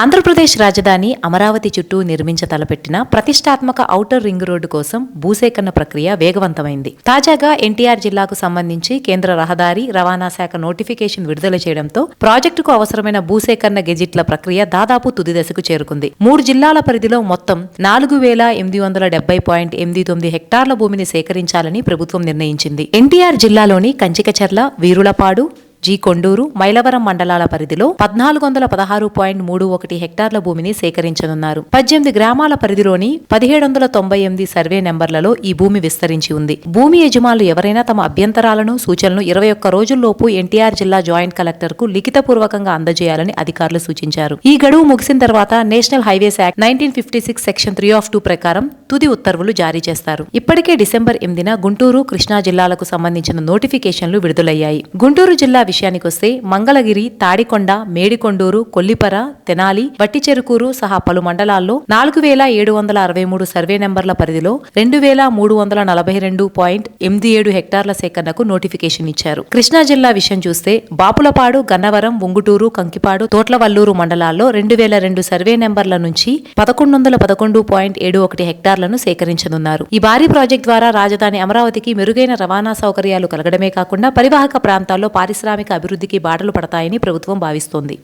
ఆంధ్రప్రదేశ్ రాజధాని అమరావతి చుట్టూ నిర్మించ తలపెట్టిన ప్రతిష్టాత్మక ఔటర్ రింగ్ రోడ్డు కోసం భూసేకరణ ప్రక్రియ వేగవంతమైంది. తాజాగా ఎన్టీఆర్ జిల్లాకు సంబంధించి కేంద్ర రహదారి రవాణా శాఖ నోటిఫికేషన్ విడుదల చేయడంతో ప్రాజెక్టుకు అవసరమైన భూసేకరణ గెజిట్ల ప్రక్రియ దాదాపు తుది దశకు చేరుకుంది. మూడు జిల్లాల పరిధిలో మొత్తం నాలుగు వేల ఎనిమిది వందల డెబ్బై పాయింట్ ఎనిమిది తొమ్మిది హెక్టార్ల భూమిని సేకరించాలని ప్రభుత్వం నిర్ణయించింది. ఎన్టీఆర్ జిల్లాలోని కంచికచర్ల వీరులపాడు జి కొండూరు మైలవరం మండలాల పరిధిలో పద్నాలుగు వందల పదహారు పాయింట్ మూడు ఒకటి హెక్టార్ల భూమిని సేకరించనున్నారు. పద్దెనిమిది గ్రామాల పరిధిలోని పదిహేడు వందల తొంభై ఎనిమిది సర్వే నెంబర్లలో ఈ భూమి విస్తరించి ఉంది. భూమి యజమానులు ఎవరైనా తమ అభ్యంతరాలను సూచనలు ఇరవై ఒక్క రోజుల్లోపు ఎన్టీఆర్ జిల్లా జాయింట్ కలెక్టర్కు లిఖితపూర్వకంగా అందజేయాలని అధికారులు సూచించారు. ఈ గడువు ముగిసిన తర్వాత national highways act nineteen fifty six section three of two ప్రకారం తుది ఉత్తర్వులు జారీ చేస్తారు. ఇప్పటికే డిసెంబర్ ఎనిమిదిన గుంటూరు కృష్ణా జిల్లాలకు సంబంధించిన నోటిఫికేషన్లు విడుదలయ్యాయి. గుంటూరు జిల్లా విషయానికొస్తే మంగళగిరి తాడికొండ మేడికొండూరు కొల్లిపర తెనాలి వట్టిచెరుకూరు సహా పలు మండలాల్లో నాలుగు వేల ఏడు వందల అరవై మూడు సర్వే నెంబర్ల పరిధిలో రెండు వేల మూడు వందల నలభై రెండు పాయింట్ ఎనిమిది ఏడు హెక్టార్ల సేకరణకు నోటిఫికేషన్ ఇచ్చారు. కృష్ణా జిల్లా విషయం చూస్తే బాపులపాడు గన్నవరం ఉంగుటూరు కంకిపాడు తోట్లవల్లూరు మండలాల్లో రెండు వేల రెండు సర్వే నెంబర్ల నుంచి పదకొండు వందల పదకొండు పాయింట్ ఏడు ఒకటి హెక్టార్లను సేకరించనున్నారు. ఈ భారీ ప్రాజెక్ట్ ద్వారా రాజధాని అమరావతికి మెరుగైన రవాణా సౌకర్యాలు కలగడమే కాకుండా పరివాహక ప్రాంతాల్లో పారిశ్రామిక పారిశ్రామిక అభివృద్ధికి బాటలు పడతాయని ప్రభుత్వం భావిస్తోంది.